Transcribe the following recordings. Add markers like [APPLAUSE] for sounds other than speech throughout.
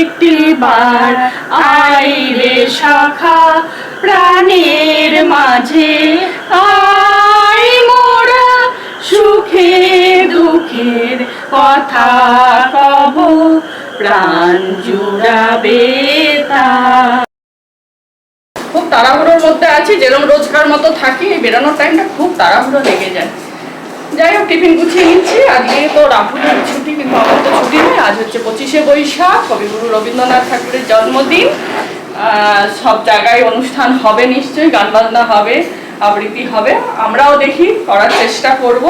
একটি বার আয় রে শাখা প্রাণের মাঝে। আয় মোরা সুখে দুঃখের কথা কব, প্রাণ জুড়াবে তা। খুব তাড়াহুড়োর মধ্যে আছি যেরকম রোজকার মতো থাকি, বেরোনোর টাইমটা খুব তাড়াহুড়ো লেগে যায়। যাই হোক, টিফিন গুছিয়ে নিচ্ছি। আজকে তো রাহুলের ছুটি কিন্তু আমার তো ছুটি নেই আজ হচ্ছে পঁচিশে বৈশাখ কবিগুরু রবীন্দ্রনাথ ঠাকুরের জন্মদিন। সব জায়গায় অনুষ্ঠান হবে নিশ্চয়ই গান বাজনা হবে, আবৃত্তি হবে। আমরাও দেখি, করার চেষ্টা করব।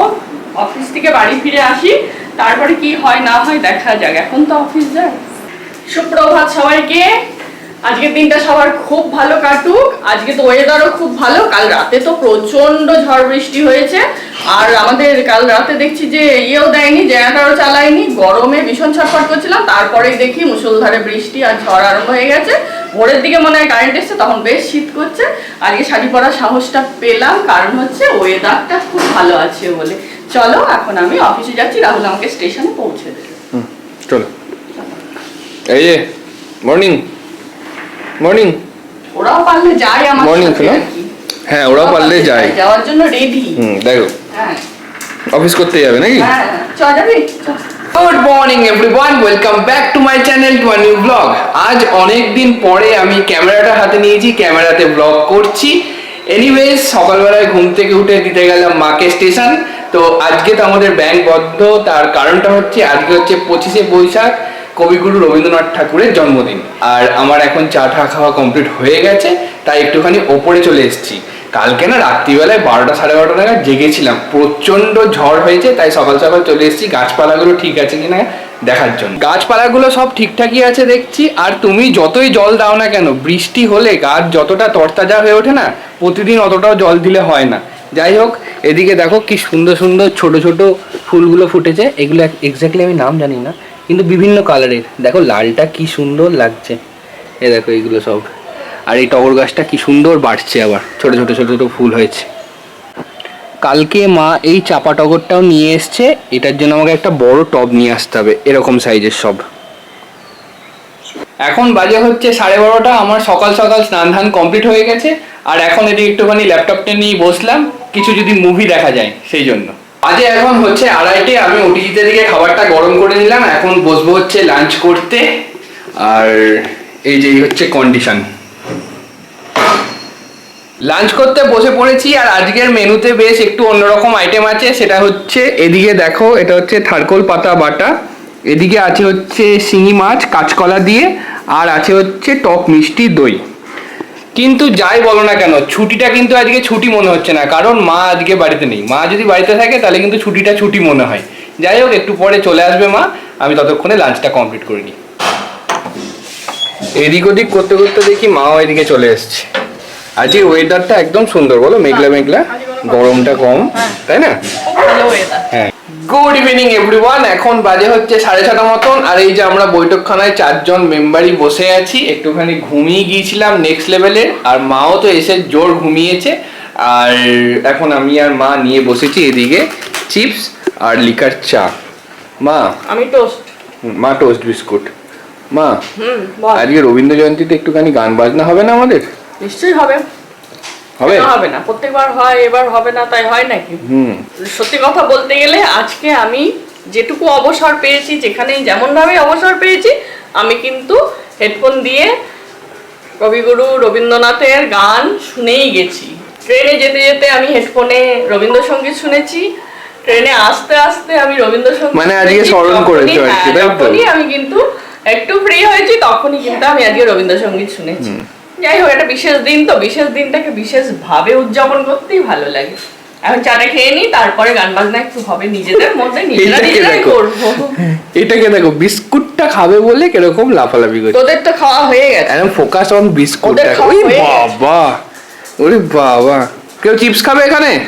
অফিস থেকে বাড়ি ফিরে আসি, তারপরে কি হয় না হয় দেখা যাক। এখন তো অফিস যায়। সুপ্রভাত সবাইকে। আজকের দিনটা সবার খুব ভালো কাটুক। আজকে তো ওয়েদারও খুব ভালো। কাল রাতে তো প্রচণ্ড ঝড় বৃষ্টি হয়েছে। আর আমাদের কাল রাতে দেখছি যে ইয়েও দেয়নি, জেনারেটারও চালায়নি। গরমে ভীষণ ছটফট করছিলাম। তারপরেই দেখি মুসলধারে বৃষ্টি আর ঝড় আরম্ভ হয়ে গেছে। ভোরের দিকে মনে হয় কারেন্ট এসছে, তখন বেশ শীত করছে। আজকে শাড়ি পরার সাহসটা পেলাম। কারণ হচ্ছে ওয়েদারটা খুব ভালো আছে বলে। চলো, এখন আমি অফিসে যাচ্ছি। রাহুল আমাকে স্টেশনে পৌঁছে দেবে। চলো। এই মর্নিং মর্নিং ওরাও পারলে যায় আমার আর কি। হ্যাঁ ওরাও পারলে যায়। যাওয়ার জন্য রেডি হুম দেখো। হ্যাঁ। অফিস করতে যাবে নাকি? হ্যাঁ চ যাবি। Good morning everyone welcome back to my channel to new blog আজ অনেক দিন পরে আমি ক্যামেরাটা হাতে নিয়েছি ক্যামেরাতে ব্লগ করছি। এনিওয়েজ সকালবেলায় ঘুম থেকে উঠে দিতে গেলাম মাকে স্টেশন তো আজকে তো আমাদের ব্যাংক বদ্ধ তার কারণটা হচ্ছে আজকে হচ্ছে পঁচিশে বৈশাখ। কবিগুরু রবীন্দ্রনাথ ঠাকুরের জন্মদিন। আর আমার এখন চা ঠা খাওয়া কমপ্লিট হয়ে গেছে, তাই একটুখানি ওপরে চলে এসেছি। কালকে না রাত্রিবেলায় বারোটা সাড়ে বারোটা নাগাদ জেগেছিলাম। প্রচণ্ড ঝড় হয়েছে, তাই সকাল সকাল চলে এসেছি। গাছপালাগুলো ঠিক আছে কিনা দেখার জন্য। গাছপালাগুলো সব ঠিকঠাকই আছে দেখছি, আর তুমি যতই জল দাও না কেন, বৃষ্টি হলে গাছ যতটা তরতাজা হয়ে ওঠে না, প্রতিদিন অতটাও জল দিলে হয় না। যাই হোক, এদিকে দেখো কি সুন্দর সুন্দর ছোট ছোট ফুলগুলো ফুটেছে। এগুলো এক্স্যাক্টলি আমি নাম জানি না। কিন্তু বিভিন্ন কালারের। দেখো, লালটা কি সুন্দর লাগছে। এ দেখো, এইগুলো সব। আর এই টগর গাছটা কি সুন্দর বাড়ছে আবার। ছোট ছোট ছোট ছোট ফুল হয়েছে। কালকে মা এই চাপা টগরটাও নিয়ে এসছে। এটার জন্য আমাকে একটা বড় টব নিয়ে আসতে হবে, এরকম সাইজের সব। এখন বাজে হচ্ছে সাড়ে বারোটা, আমার সকাল সকাল স্নান, ধান কমপ্লিট হয়ে গেছে। আর এখন এটি একটুখানি ল্যাপটপটা নিয়ে বসলাম, কিছু যদি মুভি দেখা যায়, সেই জন্য। আজে এখন হচ্ছে আড়াইটে, আমি ওটিজিতে দিকে খাবারটা গরম করে নিলাম, এখন বসবো হচ্ছে লাঞ্চ করতে, আর এই যে হচ্ছে কন্ডিশন লাঞ্চ করতে বসে পড়েছি, আর আজকের মেনুতে বেশ একটু অন্যরকম আইটেম আছে, সেটা হচ্ছে এদিকে দেখো, এটা হচ্ছে থারকোল পাতা বাটা, এদিকে আছে হচ্ছে শিঙি মাছ, কাঁচকলা দিয়ে, আর আছে হচ্ছে টক মিষ্টি দই। কিন্তু যাই বলো না কেন ছুটিটা কিন্তু আজকে ছুটি মনে হচ্ছে না কারণ মা আজকে বাড়িতে নেই। মা যদি বাড়িতে থাকে তাহলে কিন্তু ছুটিটা ছুটি মনে হয়। যাই হোক একটু পরে চলে আসবে মা আমি ততক্ষণে লাঞ্চটা কমপ্লিট করে নিই। এদিক ওদিক করতে করতে দেখি মাও এদিকে চলে এসছে। আজকে ওয়েদারটা একদম সুন্দর বলো মেঘলা মেঘলা গরমটা কম তাই না? হ্যাঁ। Good evening everyone. এখন বাজে হচ্ছে সাড়ে ছটা মতন আর এই যে আমরা বৈঠকখানায় চারজন মেম্বারই বসে আছি একটুখানি ঘুমিয়ে গিয়েছিলাম নেক্সট লেভেলের আর মাও তো এসে জোর ঘুমিয়েছে। আর এখন আমি আর মা নিয়ে বসেছি এদিকে চিপস আর লিকার চা। মা? আমি টোস্ট মা টোস্ট বিস্কুট মা? আজকে রবীন্দ্র জয়ন্তীতে একটুখানি গান বাজনা হবে না আমাদের? নিশ্চয়ই হবে। হবে? হবে না। প্রত্যেকবার হয় এবার হবে না তাই হয় নাকি? হুম। সত্যি কথা বলতে গেলে আজকে আমি যেটুকু অবসর পেয়েছি যেখানেই যেমন ভাবে অবসর পেয়েছি আমি কিন্তু হেডফোন দিয়ে কবিগুরু রবীন্দ্রনাথের গান শুনেই গেছি। ট্রেনে যেতে যেতে আমি হেডফোনে রবীন্দ্রসঙ্গীত শুনেছি। ট্রেনে আসতে আসতে আমি রবীন্দ্রসঙ্গীত মানে আজকে। স্মরণ করেছ আর কি, হ্যাঁ, আমি কিন্তু একটু ফ্রি হয়েছি তখনই কিন্তু আমি আজকে রবীন্দ্রসঙ্গীত শুনেছি। যাই হোক একটা বিশেষ দিন তো। বিশেষ দিনটাকে বিশেষ ভাবে উদযাপন করতেই ভালো লাগে। এখন চাটা খেয়ে নিই তারপরে গান বাজনা একটু হবে। নিজেদের মধ্যে নিজেরা নিজেরাই। করব। এটাকে দেখো বিস্কুটটা খাবে বলে কীরকম লাফালাফি করছে। তোদের তো খাওয়া হয়ে গেছে। একদম ফোকাস অন বিস্কুট গেছে। বাবা ওরে বাবা। কেউ চিপস খাবে এখানে?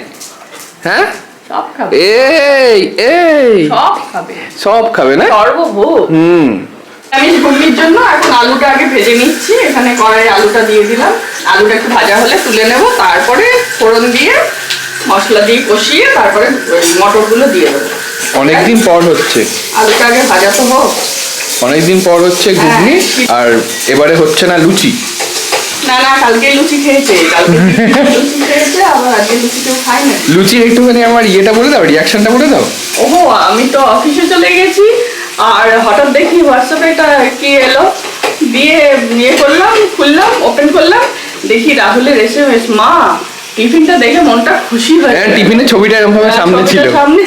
হ্যাঁ? সব খাবে। এই এই। সব খাবে। সব খাবে না? সর্বভূত। হুম। আমি ঘুগনির জন্য এখন আলুটা আগে ভেজে নিচ্ছি। এখানে কড়াই আলুটা দিয়ে দিলাম। আলুটা একটু ভাজা হলে তুলে নেব। তারপরে ফোড়ন দিয়ে মশলা দিয়ে কষিয়ে তারপরে মটরগুলো দিয়ে দেবো। অনেকদিন পর হচ্ছে। আলুটা আগে ভাজা তো হোক। অনেকদিন পর হচ্ছে ঘুগনি আর এবারে হচ্ছে না লুচি। না না কালকে লুচি খেয়েছে। কালকে [LAUGHS] লুচি খেয়েছে আবার আজকে লুচি কেউ খায় না লুচির একটুখানি আমার ইয়েটা বলে দাও রিয়াকশনটা বলে দাও। ওহো আমি তো অফিসে চলে গেছি। আর হঠাৎ দেখি হোয়াটসঅ্যাপে এটা কি এলো? দিয়ে ইয়ে করলাম খুললাম ওপেন করলাম দেখি রাহুলের এসএমএস মা টিফিনটা দেখে মনটা খুশি হয়ে হ্যাঁ টিফিনের ছবিটা এরকম ভাবে হ্যাঁ, সামনে ছিল। সামনে।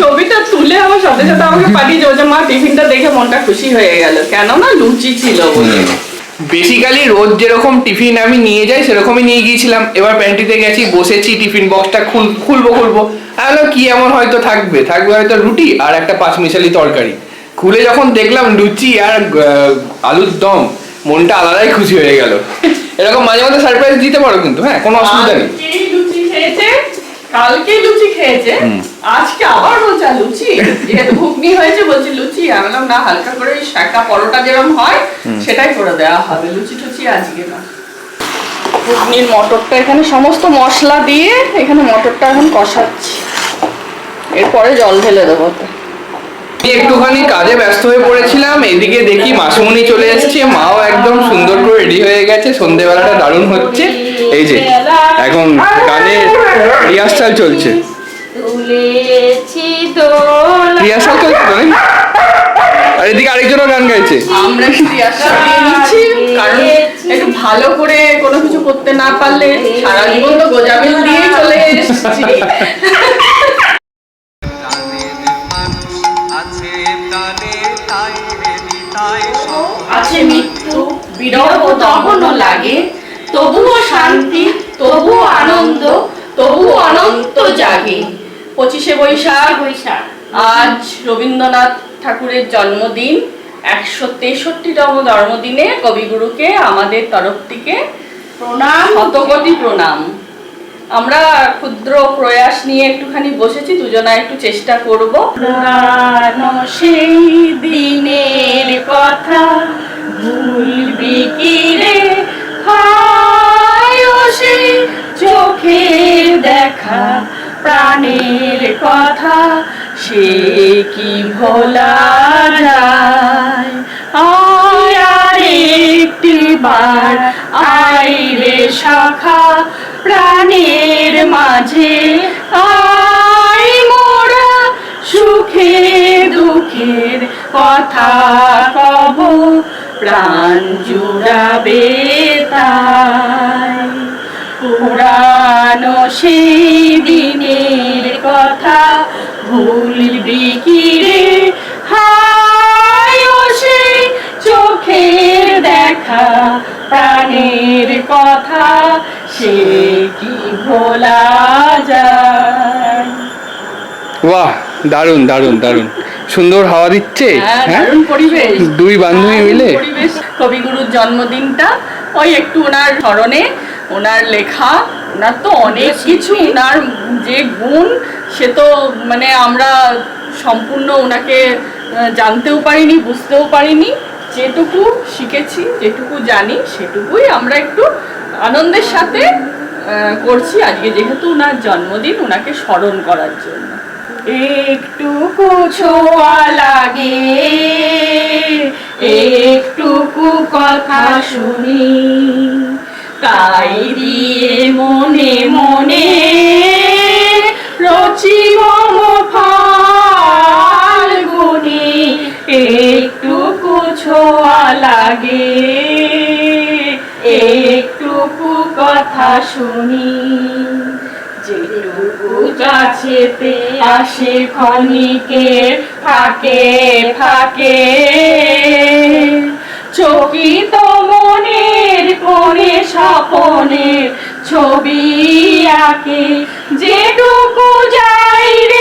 ছবিটা তুলে আমার সাথে সাথে আমাকে পাঠিয়ে যে মা টিফিনটা দেখে মনটা খুশি হয়ে গেল। কেননা লুচি ছিল বলে। বেসিক্যালি রোজ যেরকম টিফিন আমি নিয়ে যাই সেরকমই নিয়ে গিয়েছিলাম। এবার প্যান্টিতে গেছি বসেছি টিফিন বক্সটা খুল খুলবো খুলবো। হ্যালো কি এমন হয়তো থাকবে? থাকবে হয়তো রুটি আর একটা পাঁচ মিশালি তরকারি। খুলে যখন দেখলাম লুচি আর আলুর দম মনটা আলাদাই খুশি হয়ে গেল। এরকম মাঝে মাঝে সারপ্রাইজ দিতে পারো কিন্তু হ্যাঁ কোনো অসুবিধা নেই। কালকে লুচি খেয়েছে আজকে আবার বলছে লুচি? যেহেতু ঘুগনি হয়েছে বলছি লুচি? আমি বললাম না হালকা করে ওই শাকা পরোটা যেরকম হয় সেটাই করে দেওয়া হবে। লুচি টুচি আজকে না। ঘুগনির মটরটা এখানে সমস্ত মশলা দিয়ে এখানে মটরটা এখন কষাচ্ছি। এরপরে জল ঢেলে দেবো একটুখানি কাজে ব্যস্ত হয়ে পড়েছিলাম এদিকে দেখি মাসুমণি চলে এসেছে মাও একদম সুন্দর করে রেডি হয়ে গেছে সন্ধেবেলাটা দারুণ হচ্ছে। এই যে এখন গানের রিহার্সাল চলছে। রিহার্সাল চলছে তো আর এদিকে আরেকজনও গান গাইছে। আমরা একটু নিচ্ছি কারণ একটু ভালো করে কোনো কিছু করতে না পারলে সারা জীবন তো গোজামিল দিয়ে চলে এসেছি। আছে মৃত্যু বিরহ দহন লাগে তবুও শান্তি তবুও আনন্দ তবুও অনন্ত জাগে। পঁচিশে বৈশাখ বৈশাখ আজ রবীন্দ্রনাথ ঠাকুরের জন্মদিন। একশো তেষট্টিতম জন্মদিনে কবিগুরুকে আমাদের তরফ থেকে প্রণাম। শতকোটি প্রণাম। আমরা ক্ষুদ্র প্রয়াস নিয়ে একটুখানি বসেছি দুজনা একটু চেষ্টা করব। সেই দিনের কথা ভুলবি কি রে সেই চোখের দেখা, প্রাণের কথা, সে কি ভোলা যায়? আর একটি বার আয় রে শাখা, প্রাণের মাঝে আয় মোরা সুখে দুঃখের কথা কব প্রাণ জুড়াবে তাই। পুরানো সেই দিনের কথা ভুলবি কি রে? হায় সেই চোখের দেখা, প্রাণের কথা সে কি ভোলা যায়? বাহ, দারুণ দারুণ দারুণ। সুন্দর হাওয়া দিচ্ছে? হ্যাঁ হ্যাঁ? দুই বান্ধবী মিলে? কবিগুরুর জন্মদিনটা। ওই একটু ওনার স্মরণে ওনার লেখা ওনার তো অনেক কিছু ওনার যে গুণ সে তো মানে আমরা সম্পূর্ণ ওনাকে জানতেও পারিনি বুঝতেও পারিনি। যেটুকু শিখেছি যেটুকু জানি সেটুকুই আমরা একটু আনন্দের সাথে আহ, করছি। আজকে যেহেতু ওনার জন্মদিন ওনাকে স্মরণ করার জন্য। একটুকু ছোঁয়া লাগে একটুকু কথা শুনি। তাই দিয়ে মনে মনে রচি মম ফাল্গুনি। একটুকু ছোঁয়া লাগে একটুকু কথা শুনি। যেটুকু আসে ক্ষণিকের ফাঁকে ফাঁকে চকিত মনের কোণে স্বপনের ছবি আঁকে। যেটুকু যাই রে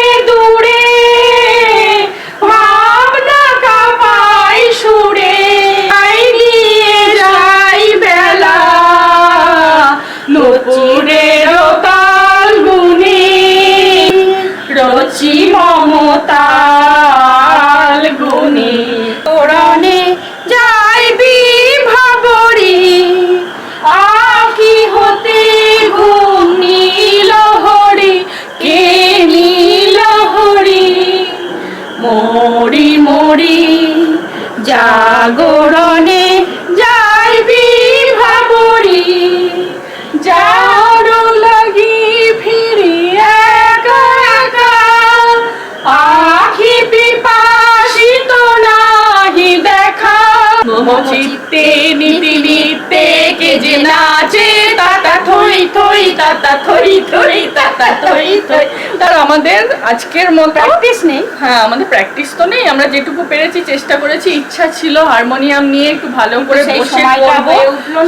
নাচে তাতা থই থই তাতা থই থই তাতা থই থই। তার আমাদের আজকের মতো প্র্যাকটিস নেই। হ্যাঁ আমাদের প্র্যাকটিস তো নেই। আমরা যেটুকু পেরেছি চেষ্টা করেছি ইচ্ছা ছিল হারমোনিয়াম নিয়ে একটু ভালো করে বসে করব।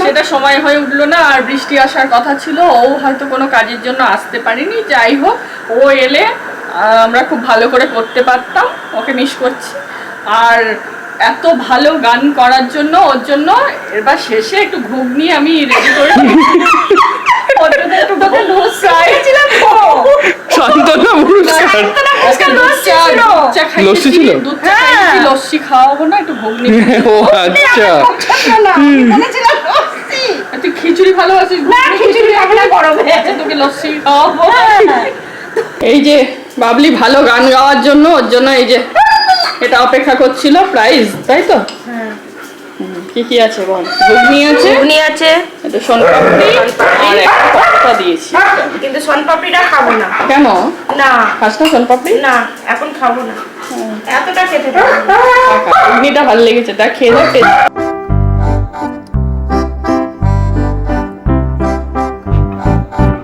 সেটা সময় হয়ে উঠল না আর বৃষ্টি আসার কথা ছিল। ও হয়তো কোনো কাজের জন্য আসতে পারিনি। যাই হোক ও এলে আমরা খুব ভালো করে করতে পারতাম। ওকে মিস করছি। আর এত ভালো গান করার জন্য ওর জন্য এবার শেষে একটু ঘুগনি আমি রেডি করে লস্যি খাওয়াবো না একটু ঘুগনি ও আচ্ছা। তুই খিচুড়ি ভালোবাসিস? খিচুড়ি গরমে। আচ্ছা, তোকে লস্যি খাওয়াবো। হ্যাঁ। এই যে বাবলি ভালো গান গাওয়ার জন্য ওর জন্য এই যে এটা অপেক্ষা করছিল প্রাইস তাই তো? হুম, কি কি আছে বল? ঘুগনি আছে? ঘুগনি আছে। এটা সোনপাপড়ি আর একটা কর্তা দিয়েছি। কিন্তু সোনপাপড়িটা খাব না। কেন? না। খাস না সোনপাপড়ি না এখন খাব না। এতটা খেতে পারব না। ঘুগনিটা ভালো লেগেছে। তা খেয়ে যাও